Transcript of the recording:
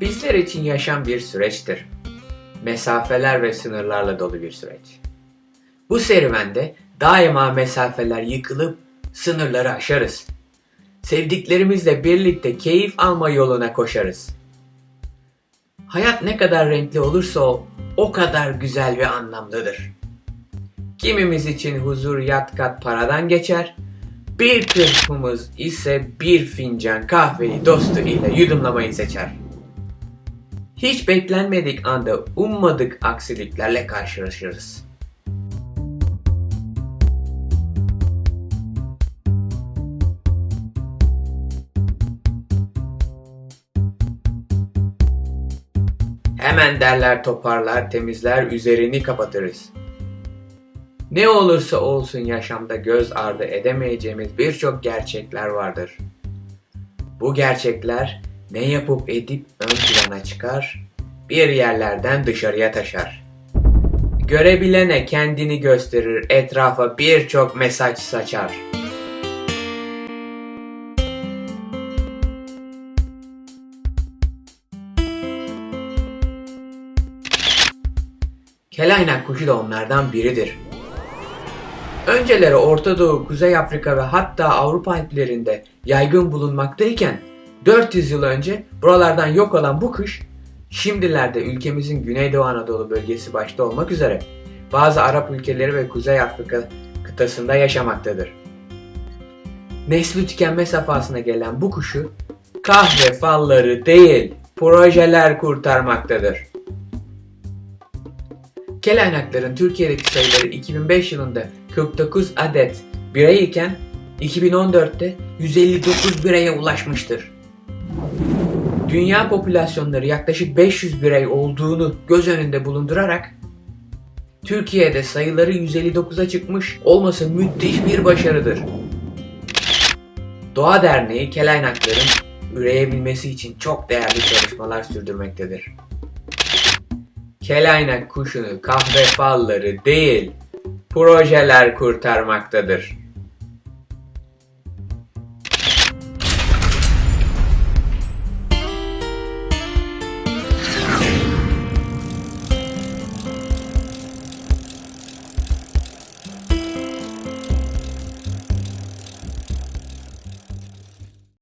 Bizler için yaşam bir süreçtir. Mesafeler ve sınırlarla dolu bir süreç. Bu serüvende daima mesafeler yıkılıp sınırları aşarız. Sevdiklerimizle birlikte keyif alma yoluna koşarız. Hayat ne kadar renkli olursa o, o kadar güzel ve anlamlıdır. Kimimiz için huzur yat kat paradan geçer, bir kısmımız ise bir fincan kahveyi dostu ile yudumlamayı seçer. Hiç beklenmedik anda ummadık aksiliklerle karşılaşırız. Hemen derler toparlar temizler üzerini kapatırız. Ne olursa olsun yaşamda göz ardı edemeyeceğimiz birçok gerçekler vardır. Bu gerçekler ne yapıp edip ön plana çıkar, bir yerlerden dışarıya taşar. Görebilene kendini gösterir, etrafa birçok mesaj saçar. Kelaynak kuşu da onlardan biridir. Önceleri Orta Doğu, Kuzey Afrika ve hatta Avrupa Alplerinde yaygın bulunmaktayken 400 yıl önce buralardan yok olan bu kuş şimdilerde ülkemizin Güneydoğu Anadolu bölgesi başta olmak üzere bazı Arap ülkeleri ve Kuzey Afrika kıtasında yaşamaktadır. Nesli tükenme safhasına gelen bu kuşu kahve falları değil projeler kurtarmaktadır. Kelaynakların Türkiye'deki sayıları 2005 yılında 49 adet birey iken 2014'te 159 bireye ulaşmıştır. Dünya popülasyonları yaklaşık 500 birey olduğunu göz önünde bulundurarak Türkiye'de sayıları 159'a çıkmış olması müthiş bir başarıdır. Doğa Derneği kelaynakların üreyebilmesi için çok değerli çalışmalar sürdürmektedir. Kelaynak kuşunu kahve falları değil, projeler kurtarmaktadır.